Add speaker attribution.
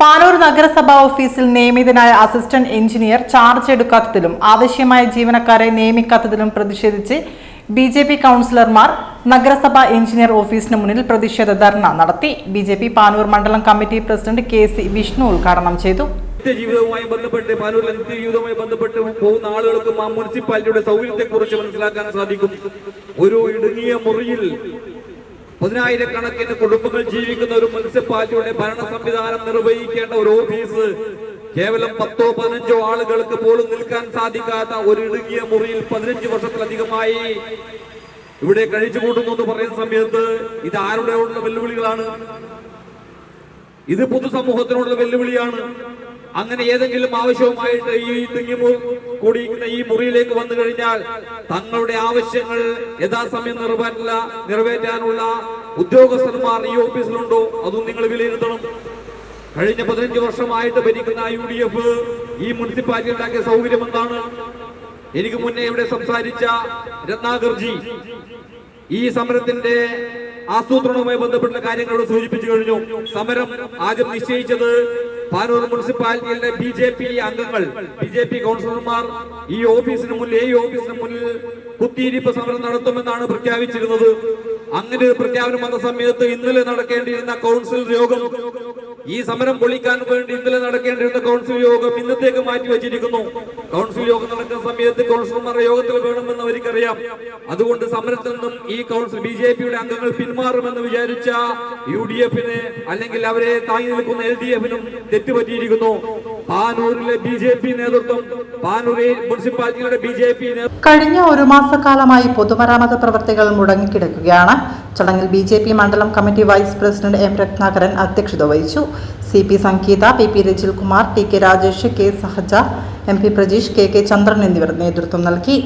Speaker 1: പാനൂർ നഗരസഭാ ഓഫീസിൽ നിയമിതനായ അസിസ്റ്റന്റ് എഞ്ചിനീയർ ചാർജ് എടുക്കാത്തതിലും ആവശ്യമായ ജീവനക്കാരെ നിയമിക്കാത്തതിലും പ്രതിഷേധിച്ച് ബി ജെ പി കൗൺസിലർമാർ നഗരസഭാ എഞ്ചിനീയർ ഓഫീസിന് മുന്നിൽ പ്രതിഷേധ ധർണ നടത്തി. ബി ജെ പി പാനൂർ മണ്ഡലം committee president K C Vishnu ഉദ്ഘാടനം ചെയ്തു.
Speaker 2: നിത്യജീവിതവുമായി ബന്ധപ്പെട്ട് പാനൂർ നിത്യജീവിതവുമായി ബന്ധപ്പെട്ട് പോകുന്ന ആളുകൾക്കും ആ മുനിസിപ്പാലിറ്റിയുടെ സൗകര്യത്തെ കുറിച്ച് മനസ്സിലാക്കാൻ സാധിക്കും. ഒരു ഇടുങ്ങിയ മുറിയിൽ പതിനായിരക്കണക്കിന് കുടുംബങ്ങൾ ജീവിക്കുന്ന ഒരു മുനിസിപ്പാലിറ്റിയുടെ ഭരണ സംവിധാനം നിർവഹിക്കേണ്ട ഒരു ഓഫീസ് കേവലം പത്തോ പതിനഞ്ചോ ആളുകൾക്ക് പോലും നിൽക്കാൻ സാധിക്കാത്ത ഒരു ഇടുങ്ങിയ മുറിയിൽ പതിനഞ്ച് വർഷത്തിലധികമായി ഇവിടെ കഴിച്ചു കൂട്ടുന്നു എന്ന് പറയുന്ന സമയത്ത് ഇത് ആരുടെ ഉള്ള വെല്ലുവിളികളാണ്? ഇത് പൊതുസമൂഹത്തിനോടുള്ള വെല്ലുവിളിയാണ്. അങ്ങനെ ഏതെങ്കിലും ആവശ്യവുമായിട്ട് ഈ തിങ്ങി കൂടി കൂടിയിരിക്കുന്ന ഈ മുറിയിലേക്ക് വന്നു കഴിഞ്ഞാൽ തങ്ങളുടെ ആവശ്യങ്ങൾ യഥാസമയം നിറവേറ്റില്ല നിറവേറ്റാനുള്ള ഉദ്യോഗസ്ഥന്മാർ ഈ ഓഫീസിലുണ്ടോ? അതും നിങ്ങൾ വിലയിരുത്തണം. കഴിഞ്ഞ പതിനഞ്ച് വർഷമായിട്ട് ഭരിക്കുന്ന യു ഡി എഫ് ഈ മുനിസിപ്പാലിറ്റി ഉണ്ടാക്കിയ സൗകര്യം എന്താണ്? എനിക്ക് മുന്നേ ഇവിടെ സംസാരിച്ച രത്നാകർജി ഈ സമരത്തിന്റെ ആസൂത്രണവുമായി ബന്ധപ്പെട്ട കാര്യങ്ങളോട് സൂചിപ്പിച്ചു കഴിഞ്ഞു. സമരം ആദ്യം നിശ്ചയിച്ചത് പാനൂർ മുനിസിപ്പാലിറ്റിയിലെ ബി ജെ പി അംഗങ്ങൾ ബി ജെ പി കൗൺസിലർമാർ ഈ ഓഫീസിന് മുന്നിൽ ഈ ഓഫീസിന് മുന്നിൽ കുത്തിയിരിപ്പ് സമരം നടത്തുമെന്നാണ് പ്രഖ്യാപിച്ചിരുന്നത്. അങ്ങനെ ഒരു പ്രഖ്യാപനം വന്ന സമയത്ത് ഇന്നലെ നടക്കേണ്ടിയിരുന്ന കൗൺസിൽ യോഗം ഈ സമരം പൊളിക്കാൻ വേണ്ടി ഇന്നലെ നടക്കേണ്ടിയിരുന്ന കൗൺസിൽ യോഗം ഇന്നത്തേക്ക് മാറ്റി വെച്ചിരിക്കുന്നു. കൗൺസിൽ യോഗം നടക്കുന്ന സമയത്ത് കൗൺസിലർമാരുടെ യോഗത്തിൽ വേണമെന്ന് അവർക്കറിയാം. അതുകൊണ്ട് സമരത്തിൽ നിന്നും ഈ കൗൺസിൽ ബി ജെ പിയുടെ അംഗങ്ങൾ പിന്മാറുമെന്ന് വിചാരിച്ച യു ഡി എഫിന് അല്ലെങ്കിൽ അവരെ താങ്ങി നിൽക്കുന്ന എൽ ഡി എഫിനും തെറ്റുപറ്റിയിരിക്കുന്നു. പാനൂരിലെ നേതൃത്വം മുനിസിപ്പാലിറ്റിയുടെ
Speaker 1: കഴിഞ്ഞ ഒരു മാസക്കാലമായി പൊതുമരാമത്ത് പ്രവർത്തികൾ മുടങ്ങിക്കിടക്കുകയാണ്. ചടങ്ങിൽ ബി ജെ പി മണ്ഡലം committee vice president M Ratnakaran അധ്യക്ഷത വഹിച്ചു. C P Sangeetha P P Rajil Kumar T K Rajesh K Sahaja M P Prajeesh K K Chandran എന്നിവർ നേതൃത്വം നൽകി.